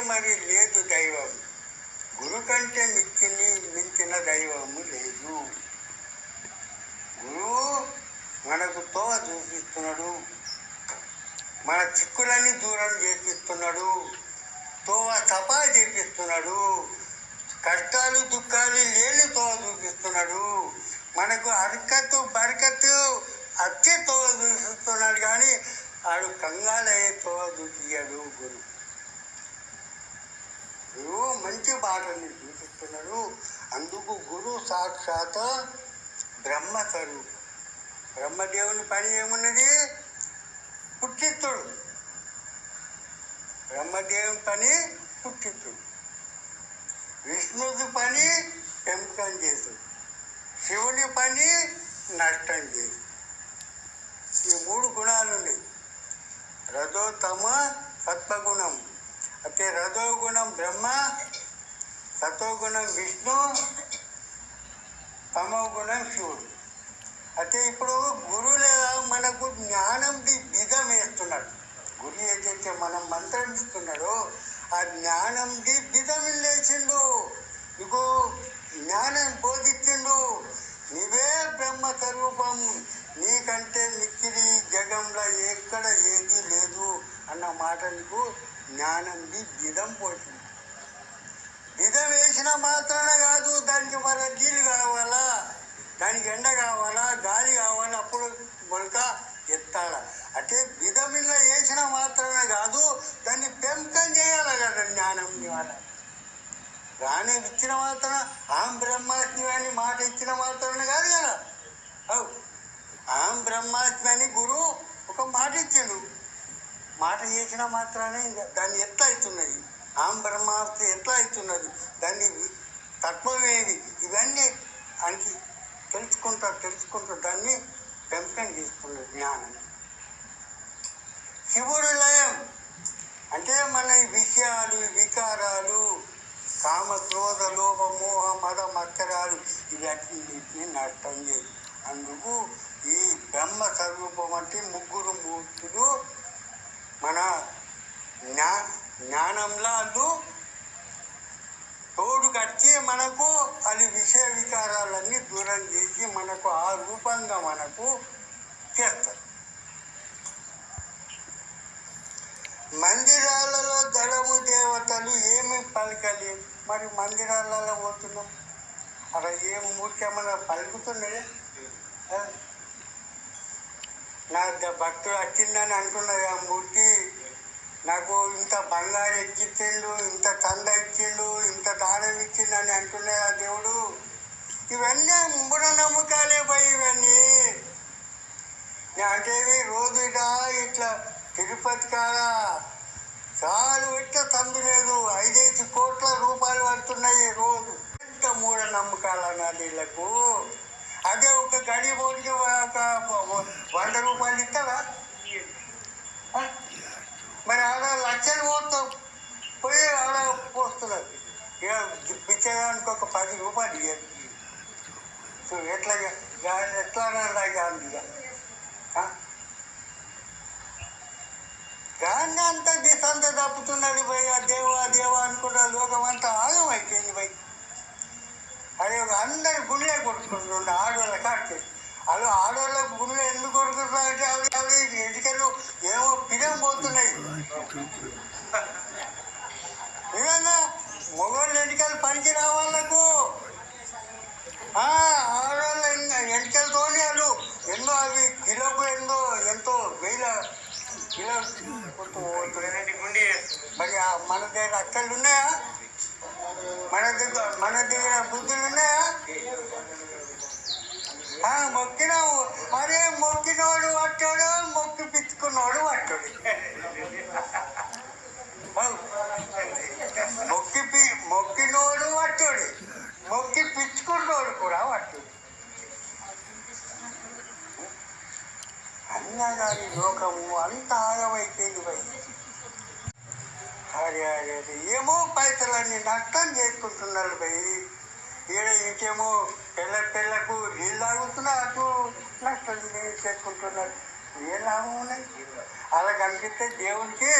మరి లేదు దైవం. గురు కంటే మిక్కిని మించిన దైవము లేదు. గురువు మనకు తోవ చూపిస్తున్నాడు. మన చిక్కులన్నీ దూరం చేపిస్తున్నాడు. తోవ తపా చేపిస్తున్నాడు. కష్టాలు దుఃఖాలు లేని తోవ చూపిస్తున్నాడు. మనకు అరకత్తు బరకత్తు అచ్చే తోవ చూపిస్తున్నాడు కానీ ఆడు కంగాలయ్యే తోవ చూపించాడు గురువు. గురువు మంచి బాటని చూపిస్తున్నాడు అందుకు గురు సాక్షాత్ బ్రహ్మస్వరూపం బ్రహ్మదేవుని పని ఏమున్నది? పుట్టిత్తుడు. బ్రహ్మదేవుని పని పుట్టిత్తుడు. విష్ణుది పని పెంపకం చేతుడు శివుని పని నష్టం చేసు ఈ మూడు గుణాలు ఉన్నాయి రజోతమ సత్వగుణం. అయితే రజోగుణం బ్రహ్మ సతోగుణం విష్ణు తమో గుణం శివుడు. అయితే ఇప్పుడు గురువు లేదా మనకు జ్ఞానం బిజం వేస్తున్నాడు. గురువు ఏదైతే మనం మంత్రం ఇస్తున్నాడో ఆ జ్ఞానంది బిజం లేచిండు. ఇగో జ్ఞానం బోధించిండు నీవే బ్రహ్మ స్వరూపం. నీకంటే మిక్కిరి జగంలో ఎక్కడ ఏది లేదు అన్న మాట నీకు జ్ఞానంది బిజం పోతుంది. బిజం వేసిన మాత్రమే కాదు దానికి మరి నీళ్ళు కావాలా? దానికి ఎండ కావాలా? గాలి కావాలా? అప్పుడు మొలక ఎత్తాల. అంటే విధమిల్ల వేసిన మాత్రమే కాదు దాన్ని పెంపకం చేయాలి కదా జ్ఞానం ద్వారా రాణి ఇచ్చిన మాత్రం ఆం బ్రహ్మాస్మి అని మాట ఇచ్చిన మాత్రమే కాదు కదా? అవు. ఆం బ్రహ్మాస్మి అని గురువు ఒక మాట ఇచ్చిండు. మాట చేసిన మాత్రానే ఇంకా దాన్ని ఎట్లా అవుతున్నది? ఆం బ్రహ్మాస్మి ఎట్లా అవుతున్నది? దాన్ని తత్వమేది ఇవన్నీ అని తెలుసుకుంటా తెలుసుకుంటూ దాన్ని పెంపకం చేసుకున్నది జ్ఞానం. శివుడు లయం అంటే మన ఈ విషయాలు వికారాలు కామ క్రోధ లోభ మోహ మద మత్సరాలు ఇవన్నిటిని నష్టం చేసి అందుకు ఈ బ్రహ్మ స్వరూపం అంటే ముగ్గురు మూర్తులు మన జ్ఞా జ్ఞానంలో అందు తోడు కట్టి మనకు అది విషయ వికారాలన్నీ దూరం చేసి మనకు ఆ రూపంగా మనకు చేస్తారు. మందిరాలలో దళము దేవతలు ఏమి పలకలేదు మరి మందిరాలలో పోతున్నాం. అక్కడ ఏం మూర్తి ఏమన్నా పలుకుతున్నాయా నా భక్తుడు వచ్చిందని అంటున్నది ఆ మూర్తి. నాకు ఇంత బంగారు ఎక్కిచ్చిండు ఇంత చంద ఇచ్చిండు ఇంత దానం ఇచ్చిండని అంటున్నాయి ఆ దేవుడు. ఇవన్నీ మూఢ నమ్మకాలే పోయి ఇవన్నీ. నేను అంటే రోజు ఇట ఇట్లా తిరుపతి కాడ చాలు ఇట్లా తందు లేదు. ఐదైదు కోట్ల రూపాయలు పడుతున్నాయి రోజు. ఎంత మూఢనమ్మకాలు అన్నారు వీళ్ళకు? అదే ఒక గడి బోర్డుకి ఒక వంద రూపాయలు ఇస్తావా? మరి ఆడ లక్షలు పోతాం. పోయి ఆడ పోస్తున్నారు. ఇక పిచ్చేదానికి ఒక పది రూపాయలు ఇవ్వాలి సో ఎట్లా గా- ఎట్లా గాంధీ గాంధీ అంతా దిశంతా తప్పుతున్నాడు పోయి ఆ దేవా దేవా అనుకున్న లోకం అంతా ఆగం అయిపోయింది పోయి. అందరు గుళ్ళే కొట్టుకుంటున్నారు ఆడవాళ్ళ కాడికి. అది ఆడవాళ్ళకు గుళ్ళు ఎందుకు కొడుకుంటున్నారంటే అవి అవి ఎటుకలు ఏమో పిడం పోతున్నాయి. నిజంగా మొగోళ్ళు ఎన్నికలు పనికి రావాళ్ళకు? ఆడవాళ్ళ ఎన్నికలతోనే వాళ్ళు ఎన్నో అవి కిలోకు ఎన్నో ఎంతో వేల కిలో. మరి మన దగ్గర అక్కలు ఉన్నాయా? మన దగ్గర మన దిగిన బుద్ధులు ఉన్నాయా? మొక్కినావు. అరే మొక్కినోడు పట్టాడు మొక్కి పిచ్చుకున్నోడు పట్టాడు మొక్కి పి- మొక్కినోడు పట్టాడు మొక్కి పిచ్చుకున్నోడు కూడా పట్టాడు అన్నగారి లోకము అంత ఆగమైపోయింది పోయింది అరే అరే అరే ఏమో పైసలన్నీ నష్టం చేసుకుంటున్నారు పోయి ఈడ ఇంకేమో పిల్ల పిల్లకు నీళ్ళు తాగుతున్నా అటు నష్టం చేసుకుంటున్నారు. ఏ లాభం ఉన్నాయి? అలా కనిపిస్తే దేవునికి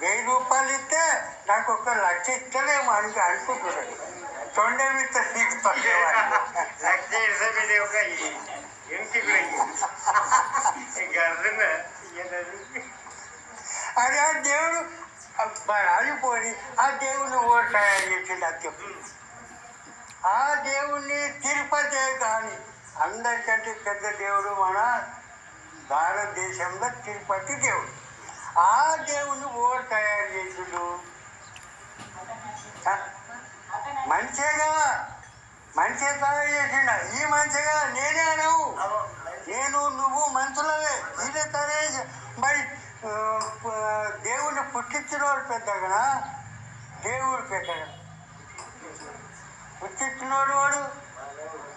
వెయ్యి రూపాయలు ఇస్తే నాకు ఒక లక్ష ఇస్తలేమో అని అనుకుంటున్నాడు. తొండే మిత్త నీకు తొండేవాడు లక్ష ఇరవై మీద ఒక ఇంటి గర్దన అది ఆ దేవుడు అలిపోయి ఆ దేవుని ఓటు తయారు చేసిండు అది చెప్పు ఆ దేవుణ్ణి తిరుపతి కానీ అందరికంటే పెద్ద దేవుడు మన భారతదేశంలో తిరుపతి దేవుడు. ఆ దేవుని ఓటు తయారు చేసిండు మంచిగా మంచిగా తయారు చేసిండ ఈ మంచిగా నేనే అనవు. నేను నువ్వు మంచులవే ఇదే తనే మరి దేవుణ్ణి పుట్టించిన వాడు పెద్దగా దేవుడు పెద్దగా పుట్టించినోడు వాడు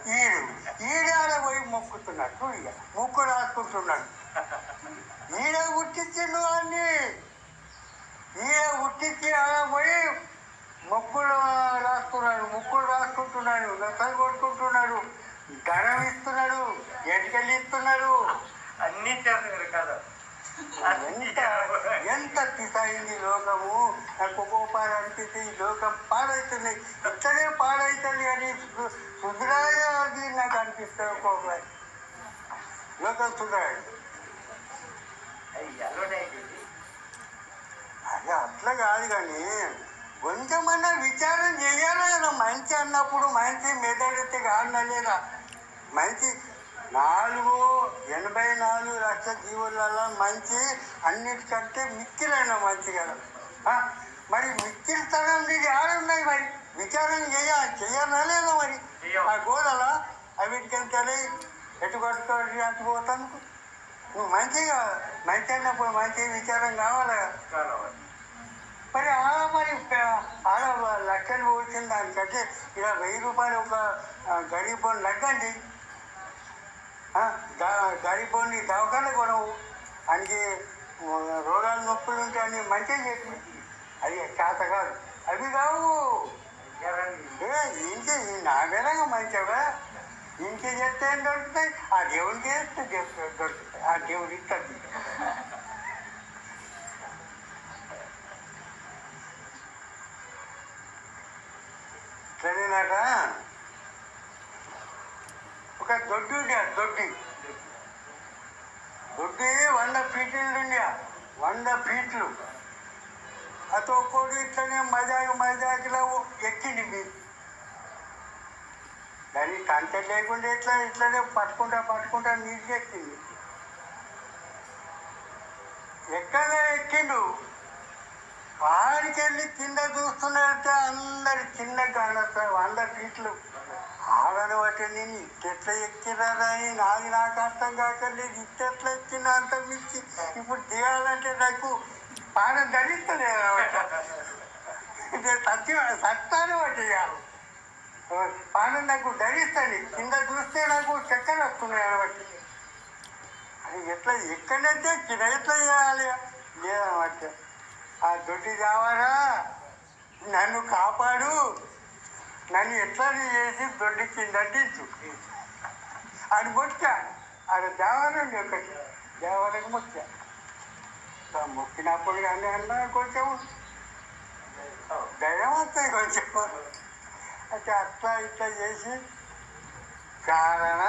ఈడు. ఈడాడ పోయి మొక్కుతున్నాడు. ఇక. ముక్కు రాసుకుంటున్నాడు. ఈడ పుట్టించిన వాడిని. ఈడ పుట్టించి ఆడ పోయి మొక్కులు రాసుకున్నాడు. ముక్కులు రాసుకుంటున్నాడు. లెక్కలు కొట్టుకుంటున్నాడు. ధనం ఇస్తున్నాడు. ఎటుకలు ఇస్తున్నాడు. అన్ని చేస్తారు కదా. ఎంత ఎంత పిసాయింది లోకము? నాకు ఒక్కోపాలు అనిపిస్తే ఈ లోకం పాడవుతుంది ఇక్కడే పాడవుతుంది అని సుధరాయ అది నాకు అనిపిస్తుంది ఒక్కొక్కసారి లోకం సుధరాయి అది అట్లా కాదు కానీ కొంచెమన్నా విచారం చేయాలి కదా. మంచి అన్నప్పుడు మంచి మెదడితే కాదు లేదా? మంచి నాలుగు ఎనభై నాలుగు లక్షల జీవులలో మంచి అన్నిటికంటే మిక్కిలైన మంచి కదా? మరి మిక్కిలితనం నీకు ఆడున్నాయి మరి. విచారం చేయాలి చేయాలా లేదా మరి. ఆ గోడలా అవిటికెళ్తే ఎటు కొట్టుకోవాలి అటు పోతాను. నువ్వు మంచిగా మంచి అన్నప్పుడు మంచి విచారం కావాలా? మరి ఆ మరి ఆడ లక్షలు వచ్చిన దానికంటే ఇలా వెయ్యి రూపాయలు ఒక గరీబోని లగ్గండి గడిపోని దవాఖాన కొనవు. ఆయనకి రోగాలు నొప్పులు ఉంటాయని మంచిగా చెప్పి అది చేత కాదు. అవి కావు. ఇంకే ఇంటి నా విధంగా ఇంటి చెప్తే ఏం దొరుకుతాయి? ఆ దేవుడికి చేస్తే దొరుకుతాయి. ఆ దేవుడు ఇస్తుంది సరేనాట ఒక దొడ్డి దొడ్డి. దొడ్డి వంద ఫీట్లు వంద ఫీట్లు అతో ఒక్కోటి ఇట్లనే మజాకు మజాకులో ఎక్కింది మీరు దాన్ని కంట లేకుండా ఇట్లా ఇట్లనే పట్టుకుంటా పట్టుకుంటా నీటికి ఎక్కింది. ఎక్కగా ఎక్కిండు. ఆడికెళ్ళి కింద చూస్తున్నట్టే అందరి చిన్న కానొస్తారు వంద ఫీట్లు ఆడని బట్టి నేను ఇట్టెట్లా ఎక్కిరారా అని నాది నాకు అర్థం కాకలేదు ఇట్టెట్లా ఎక్కిన అంత మించి. ఇప్పుడు దిగాలంటే నాకు పానం ధరిస్తుంది సత్య సత్తాను బట్టి పానం నాకు ధరిస్తుంది కింద చూస్తే నాకు చక్కెర వస్తున్నాయి అనబట్టి అది ఎట్లా ఎక్కడైతే కింద ఎట్లా చేయాలి? లేదన్నమాట ఆ దొడ్డి కావాలా? నన్ను కాపాడు. నన్ను ఎట్లా చేసి దొడ్డి కింద దించు అని మొక్కా అది దేవాలండి ఒకటి దేవాలకు మొక్కా ఆ మొక్కినప్పుడు కానీ అన్నా కొంచెం ధైర్యం వస్తుంది కొంచెం అయితే అట్లా ఇట్లా చేసి చారణ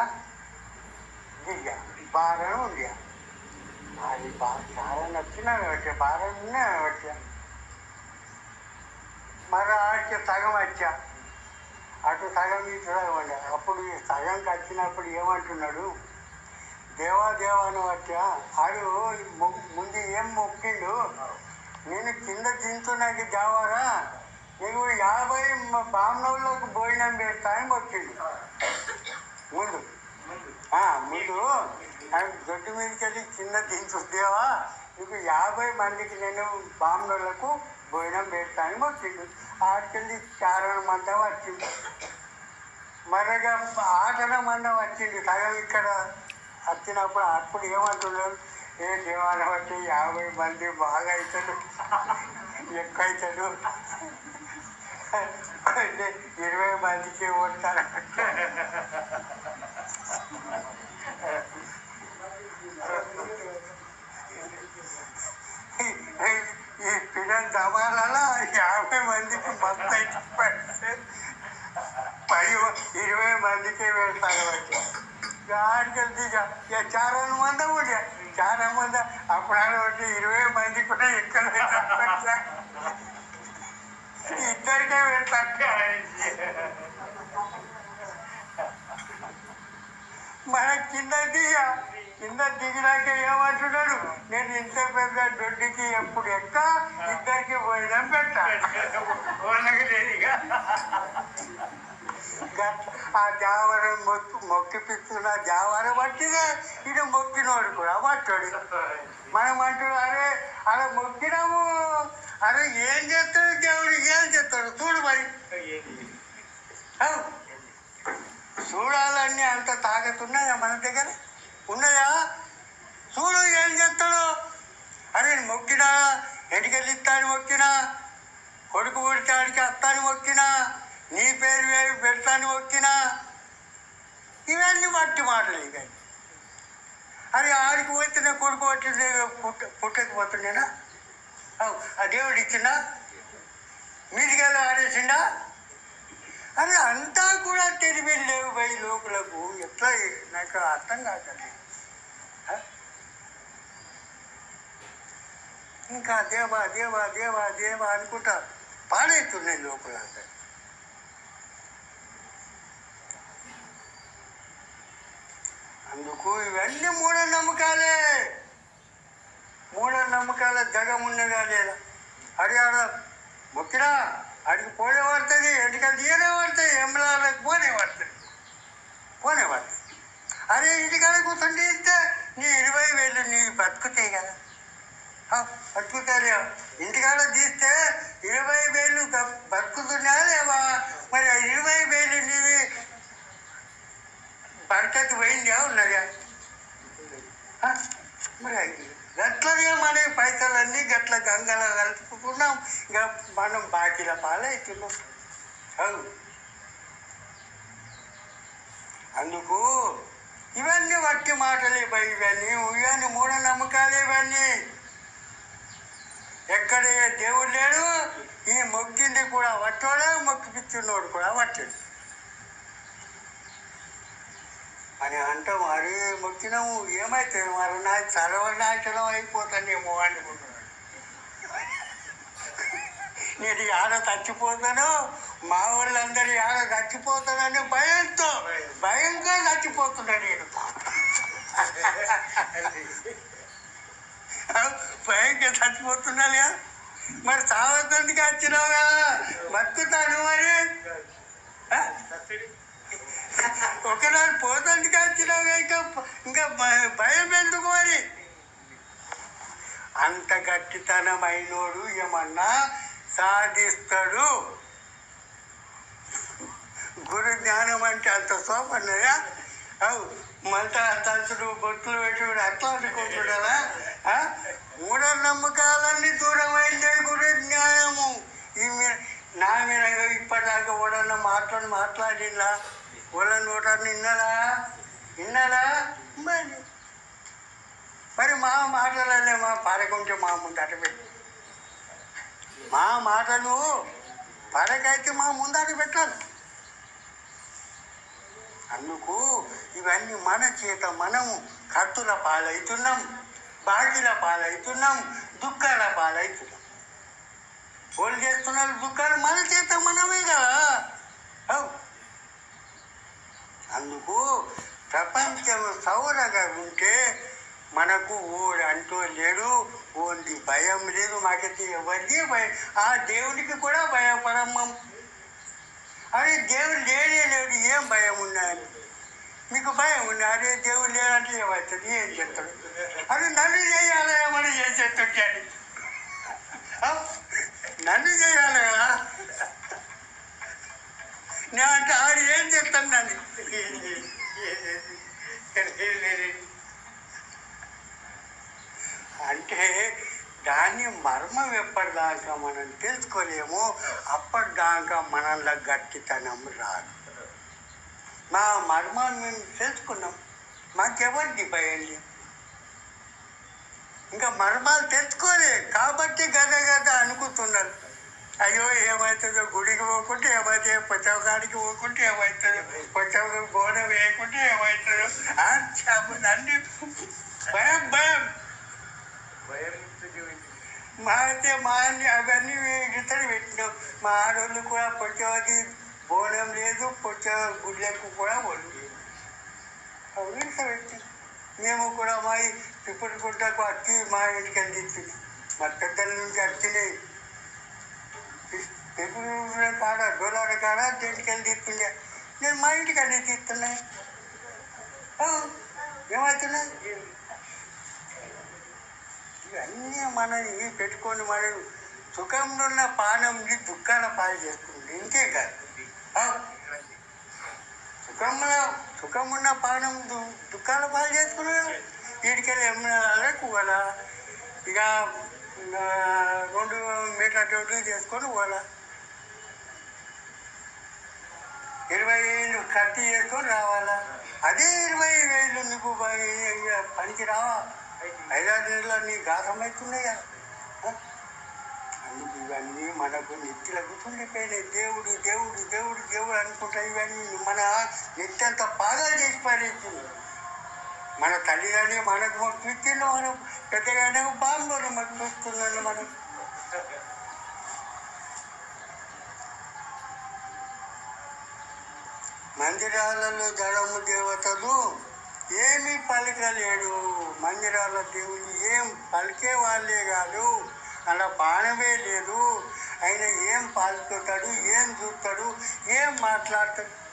దిగా బారణ ఉంది అది బాగా చాలా నచ్చినాను వచ్చా బాగా ఉన్నాను వచ్చా మరి ఆడికి సగం వచ్చా అటు సగం ఇటు సగం అప్పుడు ఈ సగంకి వచ్చినప్పుడు ఏమంటున్నాడు? దేవా దేవా అని వచ్చా ఆడు ముందు ఏం మొక్కిండు? నేను కింద దించున్నాకి దేవారా? నీకు యాభై బామ్నవులకు భోజనం పెడతా అని మొక్కిండు. ముందు. ముందు. దొడ్డు మీదకి వెళ్ళి కింద దించుదేవా నీకు యాభై మందికి నేను బామ్నవులకు భోజనం పెడతాను వచ్చిండు. ఆడికెళ్ళి చారణ మందం వచ్చింది. మరగా ఆటన మందం వచ్చింది. సగం ఇక్కడ వచ్చినప్పుడు అప్పుడు ఏమంటున్నారు ఏ దేవాలయం అంటే యాభై మంది బాగా అవుతాడు ఎక్కువ అవుతాడు ఇరవై మందికి ఓడతారు ఈ యాభై మందికి మొత్తం ఇచ్చి పది ఇరవై మందికి పెడతారు దానికి చాలా మంది కూడా చాలా మంది అప్పుడు ఇరవై మంది కూడా ఎక్కడ ఇద్దరికే పెడతారు మన కింద దిగ కింద దిగినాక ఏమంటున్నాడు? నేను ఇంత పెద్ద దొడ్డికి ఎప్పుడు ఎక్క ఇద్దరికి పోయినా పెట్టా వాళ్ళకి లేదు ఇక గట్- ఆ జావరం మొక్కి మొక్కిపిస్తున్న జావరం పట్టిదే ఇది మొక్కినోడు కూడా పట్టాడు. మనం అంటాడు అరే అలా మొక్కినాము. అరే ఏం చేస్తాడు దేవుడికి ఏం చేస్తాడు? చూడు మరి. చూడాలన్నీ అంత తాగత ఉన్నాయా మన దగ్గర? ఉన్నాయా? చూడు ఏం చేస్తాడు. అరే మొక్కినా ఎటుకెళ్ళి ఇస్తాను మొక్కినా? కొడుకు పుడితాడికి అత్తాను మొక్కినా నీ పేరు వేరు పెడతాను మొక్కినా ఇవన్నీ మట్టి మాటలు ఇవన్నీ అరే ఆడికి పోతున్నా కొడుకు వచ్చింది పుట్ట పుట్టకపోతుండేనా ఆ దేవుడు ఇచ్చిందా మీదికెళ్ళి ఆడేసిండా? అని అంతా కూడా తెలివి లేవు పోయి లోకులకు ఎట్లా నాకు అర్థం కాకండి ఇంకా దేవా దేవా దేవా దేవా అనుకుంటారు పాడైతున్నాయి లోపల. అందుకు ఇవన్నీ మూఢనమ్మకాలే. మూఢనమ్మకాల జగం ఉన్నదా లేదా? అడి ఆడ మొక్కినా అడిగి పోనే పడుతుంది ఎందుకంటే తీయనే పడుతుంది ఎంబలాలకు పోనే పడుతుంది పోనే పడుతుంది అరే ఇంటికాడ కూర్చొని ఇస్తే నీ ఇరవై వేలు నీ బతుకుతాయి కదా. ఆ, ఇంటికాడ తీస్తే ఇరవై వేలు బతుకుతున్నా లేవా? మరి ఆ ఇరవై వేలు నీవి బరకతి పోయిందా ఉన్నదా? మరి గట్లనే మన పైసలన్నీ గట్ల గంగల కలుపుకున్నాం. ఇక మనం బాకీల పాలవుతున్నాం. అవును. అందుకు ఇవన్నీ వట్టి మాటలే ఇవన్నీ ఇవన్నీ మూఢనమ్మకాలు ఇవన్నీ. ఎక్కడ దేవుడు లేడు ఈ మొక్కింది కూడా వట్టోడే మొక్కిపిచ్చున్నోడు కూడా వట్టాడు. అని అంటాం అరే మొక్కినాము ఏమైతుంది మరి నా సర్వనాశనం అయిపోతానేమో అనుకుంటున్నాడు. నేను ఆడ చచ్చిపోతాను మా వాళ్ళందరూ ఆడ చచ్చిపోతానని భయంతో భయంగా చచ్చిపోతున్నా నేను. భయంగా చచ్చిపోతున్నాను మరి సావతందుకు వచ్చినావు కదా. బతుకుతాను మరి. ఒకనాడు పోతందుకు వచ్చినావు ఇంకా ఇంకా భయం ఎందుకు మరి? అంత గట్టితనమైనోడు ఏమన్నా సాధిస్తాడు? గురు జ్ఞానం అంటే అంత సోపన్నయా అవు మంట తలుచుడు బొట్లు పెట్టుడు అట్లా అనుకుంటున్నారా మూఢనమ్మకాలన్నీ దూరమైందే గురు జ్ఞానము ఈ నా మీద ఇప్పటిదాకా ఓడన్న మాట్లాడి మాట్లాడినా ఓడన్న నోట నిన్నలా? విన్నారా మరి మరి మా మాటలలే మా పరకుంటే మా ముందట పెట్టి. మా మాటలు పడకైతే మా ముందట పెట్టాలి. అందుకు ఇవన్నీ మన చేత మనము ఖర్చుల పాలవుతున్నాం. బాకీల పాలవుతున్నాం దుఃఖాల పాలవుతున్నాం వాళ్ళు చేస్తున్నారు దుఃఖాలు మన చేత మనమే కదా. అవు అందుకు ప్రపంచం సౌరగా ఉంటే మనకు ఓడి అంటూ లేడు ఓంది భయం లేదు మాకైతే ఎవరికీ భయం. ఆ దేవుడికి కూడా భయపడమ్మం అరే దేవుడు లేడే లేడు ఏం భయం ఉన్నాయని నీకు భయం ఉన్నా అరే దేవుడు లేదంటే ఏమవుతుంది? ఏం చేస్తాడు అది నన్ను చేయాలి ఏమని చేసేస్తుంటాడు నన్ను చేయాలి కదా? అంటే ఆడు ఏం చేస్తాను నన్ను? అంటే దాని మర్మం ఎప్పటిదాకా మనం తెలుసుకోలేము. అప్పటిదాకా మనలో గట్టితనం రాదు. మా మర్మాన్ని మేము తెలుసుకున్నాం. మాకెవరికి భయం లేదు ఇంకా మర్మాలు తెచ్చుకోలే కాబట్టి గద గద అనుకుతున్నారు అయ్యో ఏమవుతుందో గుడికి పోకుంటే ఏమైతే పొచ్చవకాడికి పోకుంటే ఏమవుతుందో పుచ్చక గోడ వేయకుంటే ఏమవుతుందో ఆ చెప్పు అన్ని భయం భయం. మా అయితే మా అన్ని అవన్నీ ఇతర పెట్టినాం మా ఆడోళ్ళు కూడా పొచ్చవకి బోనం లేదు పొచ్చ గుడ్లకు కూడా ఒళ్ళు లేదు. అవి మేము కూడా మా ఇప్పుడు గుడ్డకు అచ్చి మా ఇంటికి అందించింది మా పెద్దల నుంచి వచ్చినాయి పెప్పుడు కాడ డోలాల కాడ దేనికి అందిస్తుండే నేను మా ఇంటికి అన్ని తీస్తున్నా ఏమవుతున్నాయి ఇవన్నీ మనం ఇవి పెట్టుకొని మనం సుఖంలో ఉన్న పానంని దుఃఖాన పాలు చేస్తుంది ఇంకే కాదు. ఆ? సుఖం సుఖమున్న పానం దు దుఃఖాల పాలు చేసుకున్నాడు వీడికెళ్ళి ఎమ్మెల్యే పోలా ఇక రెండు మీటర్ల టోట్లు చేసుకొని పోవాలా. ఇరవై ఐదు ఖర్చు చేసుకొని రావాలా. అదే ఇరవై వేలు నీకు ఇక పనికి రావా ఐదారు నెలలు నీ ఘాతం అవుతున్నాయా కదా ఇవన్నీ మనకు నెత్తిలకు గుర్తుండిపోయినాయి దేవుడు దేవుడు దేవుడు దేవుడు అనుకుంటా ఇవన్నీ మన నెత్తంత పాదాలు చేసి పారేస్తుంది మన తల్లిదండ్రులు మనకు చూస్తున్నా మనం పెద్దగానే బాంబులు మనకు చూస్తున్నాను మనం. మందిరాలలో జడము దేవతలు ఏమీ పలకలేడు. మందిరాల దేవుడు ఏం పలికే వాళ్ళే కాదు. అలా బాణమే లేదు. ఆయన ఏం పాల్చుతాడు ఏం చూస్తాడు ఏం మాట్లాడతాడు?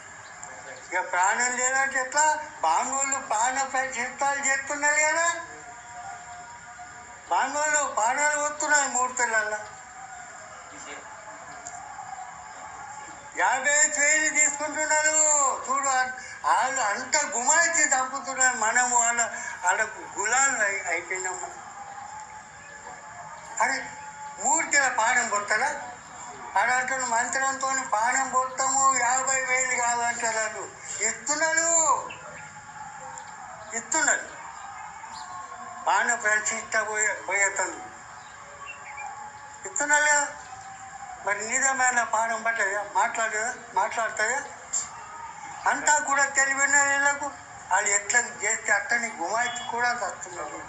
ఇక ప్రాణం లేదంటే ఎట్లా? బాంగోళ్ళు ప్రాణ ప్రతిష్టాలు చేస్తున్నారు కదా. బాంగోళ్ళు ప్రాణాలు వస్తున్నాయి మూర్తులల్లా. యాభై ఐదు వేలు తీసుకుంటున్నారు. చూడు వాళ్ళు అంత గుమాయించి తప్పుతున్నారు. మనము వాళ్ళ వాళ్ళకు గులాలు అయి అయిపోయినాం మనం అని మూర్తిల పానం పొత్తలా అడంటారు మంత్రంతో పానం పొత్తము యాభై వేలు కాదంటారు. వాళ్ళు ఇస్తున్నారు ఇస్తున్నారు పాన ప్రతిష్ట పోయే పోయేతను ఇస్తున్నాడు మరి నిజమైన పానం పట్టదా? మాట్లాడదా? మాట్లాడుతుందా అంతా కూడా తెలివిన వీళ్ళకు వాళ్ళు ఎట్లా చేస్తే అట్టని గుమాయికి కూడా వస్తున్నారు